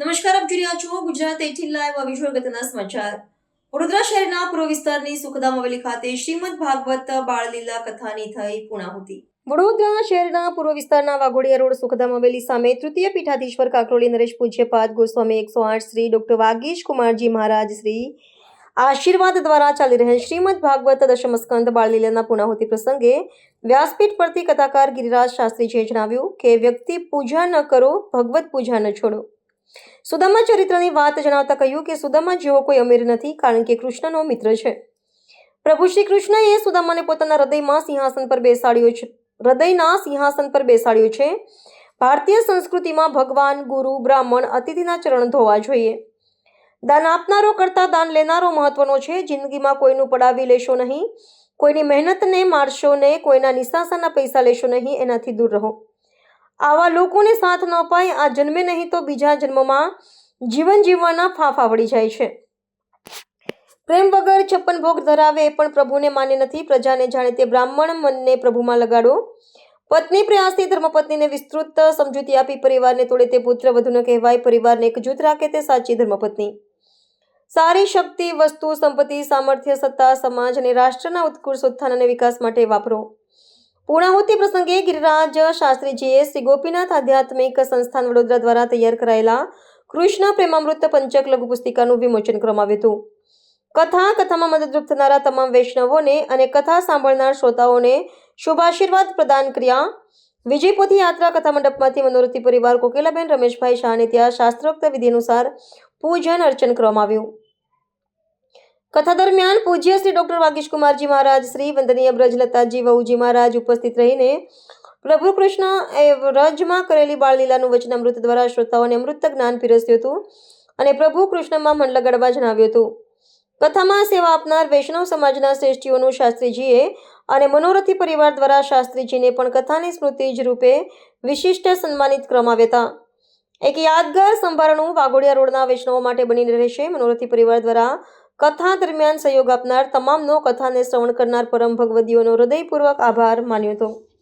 જોઈ રહ્યા છો ગુજરાત એટીન લાઈવ વિઝ્યુઅલ ગતના સમાચાર. વડોદરા શહેરના પૂર્વ વિસ્તારની સુખદામ હવેલી ખાતે શ્રીમદ ભાગવત બાળલીલા કથાની થઈ પૂર્ણાહુતિ. વડોદરા શહેરના પૂર્વ વિસ્તારના વાઘોડિયા રોડ સુખદામ હવેલી સામે તૃતીય પીઠાધીશ્વર કાકરોલી નરેશ પૂજ્યપાદ ગોસ્વામી એકસો આઠ શ્રી ડોક્ટર વાગીશ કુમારજી મહારાજ શ્રી આશીર્વાદ દ્વારા ચાલી રહેલ શ્રીમદ ભાગવત દશમસ્કંદ બાળલીલાના પૂર્ણાહુતિ પ્રસંગે વ્યાસપીઠ પરથી કથાકાર ગિરિરાજ શાસ્ત્રીજીએ જણાવ્યું કે વ્યક્તિ પૂજા ન કરો, ભગવત પૂજા ન છોડો. સુદામા ચરિત્રની વાત જણાવતા કહ્યું કે સુદામા જેવો કોઈ અમીર નથી, કારણ કે કૃષ્ણનો મિત્ર છે. પ્રભુ શ્રી કૃષ્ણએ સુદામાને પોતાના હૃદયમાં સિંહાસન પર બેસાડ્યો છે. હૃદયના સિંહાસન પર બેસાડ્યો છે. ભારતીય સંસ્કૃતિમાં ભગવાન, ગુરુ, બ્રાહ્મણ, અતિથિના ચરણ ધોવા જોઈએ. દાન આપનારો કરતાં દાન લેનારો મહત્વનો છે. જિંદગીમાં કોઈનું પડાવી લેશો નહીં. કોઈની મહેનતને મારશો ને કોઈના નિશાસાના પૈસા લેશો નહીં. એનાથી દૂર રહો. આવા લોકોને સાથ ન પાય આ જન્મે નહીં તો બીજા જન્મમાં જીવન જીવવાના ફાંફા વળી જાય છે. પ્રેમ વગર છપ્પન ભોગ ધરાવે એ પણ પ્રભુને માન્ય નથી. પ્રજાને જાણે તે બ્રાહ્મણ મનને પ્રભુમાં લગાડો. પત્ની પ્રયાસથી ધર્મપત્નીને વિસ્તૃત સમજૂતી આપી પરિવારને તોડે તે પુત્ર વધુ ન કહેવાય. પરિવારને એકજૂથ રાખે તે સાચી ધર્મપત્ની. સારી શક્તિ, વસ્તુ, સંપત્તિ, સામર્થ્ય, સત્તા, સમાજ અને રાષ્ટ્રના ઉત્કૃષ્ટ ઉત્થાન અને વિકાસ માટે વાપરો. પૂર્ણાહુતિ પ્રસંગે ગિરિરાજ શાસ્ત્રીજીએ શ્રી ગોપીનાથ આધ્યાત્મિક સંસ્થાન વડોદરા દ્વારા તૈયાર કરાયેલા કૃષ્ણ પ્રેમામૃત પંચક લઘુ પુસ્તિકાનું વિમોચન કરવામાં આવ્યું હતું. કથા, કથામાં મદદરૂપ થનારા તમામ વૈષ્ણવોને અને કથા સાંભળનાર શ્રોતાઓને શુભાશીર્વાદ પ્રદાન કર્યા. વિજયપોથી યાત્રા કથા મંડપમાંથી મનોરથી પરિવાર કોકિલાબેન રમેશભાઈ શાહને ત્યાં શાસ્ત્રોક્ત વિધિ અનુસાર પૂજન અર્ચન કરવામાં આવ્યું. કથા દરમિયાન પૂજ્ય શ્રી ડોક્ટર વાગીશકુમારજી મહારાજ, શ્રી વંદનીય બ્રજલતાજી વહુજી મહારાજ ઉપસ્થિત રહીને પ્રભુ કૃષ્ણ એ વ્રજમાં કરેલી બાળલીલાનું વચનામૃત દ્વારા શ્રોતાઓને અમૃત જ્ઞાન પીરસ્યું હતું અને પ્રભુ કૃષ્ણમાં મન લગાડવા જણાવ્યું હતું. કથામાં સેવા આપનાર વૈષ્ણવ સમાજના શ્રેષ્ઠીઓનું શાસ્ત્રીજીએ અને મનોરથી પરિવાર દ્વારા શાસ્ત્રીજીને પણ કથાની સ્મૃતિ જ રૂપે વિશિષ્ટ સન્માનિત કરવામાં હતા. એક યાદગાર સંભારણું વાઘોડિયા રોડના વૈષ્ણવો માટે બનીને રહેશે. મનોરથી પરિવાર દ્વારા કથા દરમિયાન સહયોગ આપનાર તમામનો કથાને શ્રવણ કરનાર પરમ ભગવદીઓનો હૃદયપૂર્વક આભાર માન્યો હતો.